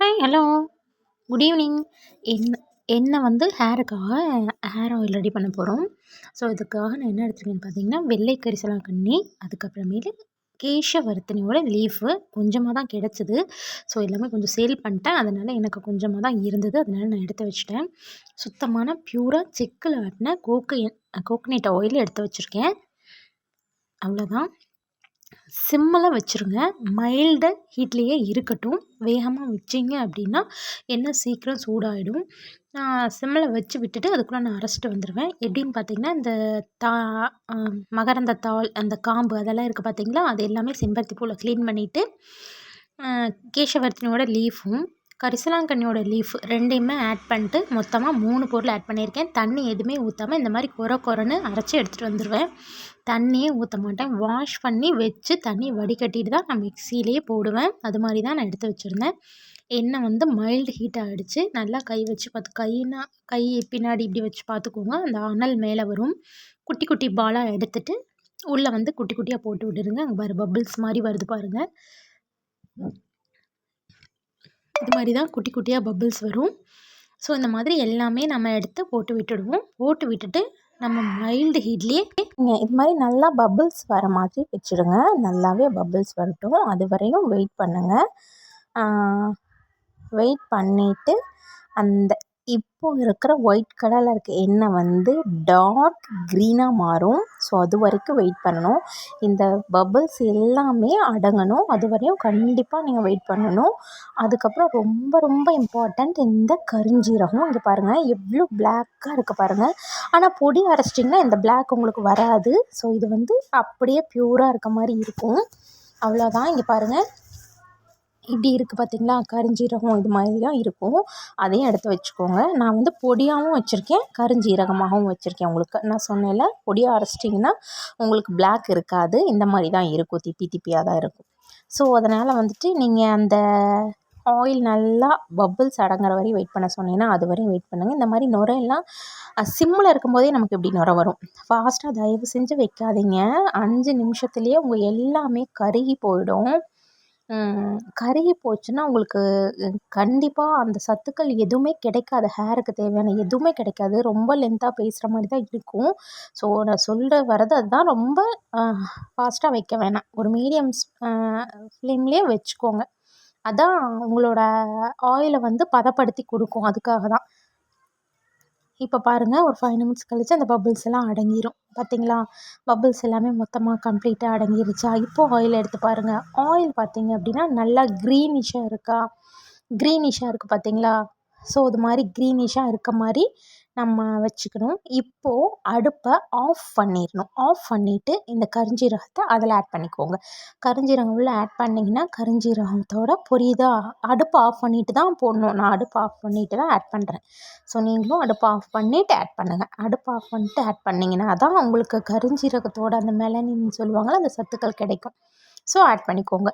Hi hello good evening என் எண்ணெய் வந்து ஹேருக்காக ஹேர் ஆயில் ரெடி பண்ண போகிறோம் ஸோ இதுக்காக நான் என்ன எடுத்துருக்கேன்னு பார்த்தீங்கன்னா வெள்ளை கரிசலாங்கண்ணி அதுக்கப்புறமேலு கேஷவர்த்தினியோட லீஃபு கொஞ்சமாக தான் கிடச்சிது. ஸோ எல்லாமே கொஞ்சம் சேல் பண்ணிட்டேன். அதனால் எனக்கு கொஞ்சமாக தான் இருந்தது. அதனால் நான் எடுத்து வச்சுட்டேன். சுத்தமான ப்யூராக செக்கில் ஆட்டின கோக்கு கோகனட் ஆயில் எடுத்து வச்சுருக்கேன். அவ்வளோதான் சிம்மில் வச்சுருங்க. மைல்டு ஹீட்லேயே இருக்கட்டும். வேகமாக வச்சிங்க அப்படின்னா எண்ணெய் சீக்கிரம் சூடாகிடும் நான் சிம்மில் வச்சு விட்டுட்டு அதுக்குள்ளே நான் அரைச்சிட்டு வந்துடுவேன் எப்படின்னு பார்த்தீங்கன்னா இந்த தா மகரந்த தாள் அந்த காம்பு அதெல்லாம் இருக்குது பார்த்தீங்களா அது எல்லாமே செம்பருத்தி பூவில் க்ளீன் பண்ணிவிட்டு கேசவர்த்தினியோட லீஃபும் கரிசலாங்கண்ணியோட லீஃப் ரெண்டையுமே ஆட் பண்ணிட்டு மொத்தமாக மூணு பொருள் ஆட் பண்ணியிருக்கேன். தண்ணி எதுவுமே ஊற்றாமல் இந்த மாதிரி கொர கொரன்னு அரைச்சி எடுத்துகிட்டு வந்துடுவேன் தண்ணியே ஊற்ற மாட்டேன். வாஷ் பண்ணி வச்சு தண்ணி வடிகட்டிட்டு தான் நான் மிக்சியிலே போடுவேன். அது மாதிரி தான் நான் எடுத்து வச்சுருந்தேன். எண்ணெய் வந்து மைல்டு ஹீட் ஆகிடுச்சு நல்லா கை வச்சு பார்த்து கைனா கை பின்னாடி இப்படி வச்சு பார்த்துக்கோங்க அந்த அனல் மேலே வரும். குட்டி குட்டி பாலாக எடுத்துகிட்டு உள்ளே வந்து குட்டி குட்டியாக போட்டு விட்டுருங்க. அங்கே பாரு பபிள்ஸ் மாதிரி வருது பாருங்கள் இது மாதிரி தான் குட்டி குட்டியாக பபிள்ஸ் வரும். ஸோ இந்த மாதிரி எல்லாமே நம்ம எடுத்து போட்டு விட்டுடுவோம். போட்டு விட்டுட்டு நம்ம மைல்டு ஹீட்லேயே இது மாதிரி நல்லா பபிள்ஸ் வர மாதிரி வச்சுடுங்க. நல்லாவே பபிள்ஸ் வரட்டும். அது வரையும் வெயிட் பண்ணுங்கள் வெயிட் பண்ணிவிட்டு அந்த இப்போ இருக்கிற ஒயிட் கலரில் இருக்க எண்ணெய் வந்து டார்க் க்ரீனாக மாறும். ஸோ அது வரைக்கும் வெயிட் பண்ணணும். இந்த பபுள்ஸ் எல்லாமே அடங்கணும். அது வரையும் கண்டிப்பாக நீங்கள் வெயிட் பண்ணணும். அதுக்கப்புறம் ரொம்ப ரொம்ப இம்பார்ட்டண்ட் இந்த கருஞ்சீரகம். இங்கே பாருங்கள் எவ்வளோ பிளாக்காக இருக்குது பாருங்கள் ஆனால் பொடி அரைச்சிட்டிங்கன்னா இந்த பிளாக் உங்களுக்கு வராது. ஸோ இது வந்து அப்படியே ப்யூராக இருக்க மாதிரி இருக்கும். அவ்வளோதான் இங்கே பாருங்கள் இப்படி இருக்குது பார்த்திங்களா கருஞ்சீரகம் இது மாதிரிலாம் இருக்கும். அதையும் எடுத்து வச்சுக்கோங்க. நான் வந்து பொடியாகவும் வச்சுருக்கேன். கருஞ்சீரகமாகவும் வச்சுருக்கேன் உங்களுக்கு. நான் சொன்னேன்ல பொடியாக அரைச்சிட்டிங்கன்னா உங்களுக்கு பிளாக் இருக்காது. இந்த மாதிரி தான் இருக்கும். திப்பி திப்பியாக தான் இருக்கும். ஸோ அதனால் வந்துட்டு நீங்கள் அந்த ஆயில் நல்லா பப்புள்ஸ் அடங்குற வரையும் வெயிட் பண்ண சொன்னீங்கன்னா அது வரையும் வெயிட் பண்ணுங்கள் இந்த மாதிரி நுரையெல்லாம் சிம்மில் இருக்கும்போதே நமக்கு இப்படி நுர வரும். ஃபாஸ்ட்டாக தயவு செஞ்சு வைக்காதீங்க. அஞ்சு நிமிஷத்துலேயே உங்கள் எல்லாமே கருகி போயிடும். கருகி போச்சுன்னா உங்களுக்கு கண்டிப்பாக அந்த சத்துக்கள் எதுவுமே கிடைக்காது. ஹேருக்கு தேவையான எதுவுமே கிடைக்காது. ரொம்ப லென்த்தாக பேசுகிற மாதிரி தான் இருக்கும். ஸோ நான் சொல்கிற வரது அதுதான் ரொம்ப ஃபாஸ்ட்டாக வைக்க வேணாம். ஒரு மீடியம் ஃப்ளேம்லேயே வச்சுக்கோங்க. அதான் உங்களோட ஆயிலை வந்து பதப்படுத்தி கொடுக்கும். அதுக்காக தான். இப்போ பாருங்கள் ஒரு ஃபைவ் மினிட்ஸ் கழித்து அந்த பபுள்ஸ் எல்லாம் அடங்கிடும் பார்த்தீங்களா பபுள்ஸ் எல்லாமே மொத்தமாக கம்ப்ளீட்டாக அடங்கிருச்சா? இப்போது ஆயில் எடுத்து பாருங்கள் ஆயில் பார்த்தீங்க அப்படின்னா நல்லா க்ரீனிஷாக இருக்கா? க்ரீனிஷாக இருக்குது பார்த்தீங்களா ஸோ இது மாதிரி க்ரீனிஷாக இருக்க மாதிரி நம்ம வச்சுக்கணும். இப்போது அடுப்பை ஆஃப் பண்ணிடணும் ஆஃப் பண்ணிவிட்டு இந்த கருஞ்சீரகத்தை அதில் ஆட் பண்ணிக்கோங்க. கருஞ்சீரகம் உள்ளே ஆட் பண்ணிங்கன்னா கருஞ்சீரகத்தோட பொரியுதா? அடுப்பை ஆஃப் பண்ணிவிட்டு தான் போடணும். நான் அடுப்பை ஆஃப் பண்ணிவிட்டு தான் ஆட் பண்ணுறேன் ஸோ நீங்களும் அடுப்பை ஆஃப் பண்ணிவிட்டு ஆட் பண்ணுங்கள் அடுப்பை ஆஃப் பண்ணிட்டு ஆட் பண்ணிங்கன்னா தான் உங்களுக்கு கருஞ்சீரகத்தோட அந்த மெலனின்னு சொல்லுவாங்கள்ல அந்த சத்துக்கள் கிடைக்கும். ஸோ ஆட் பண்ணிக்கோங்க.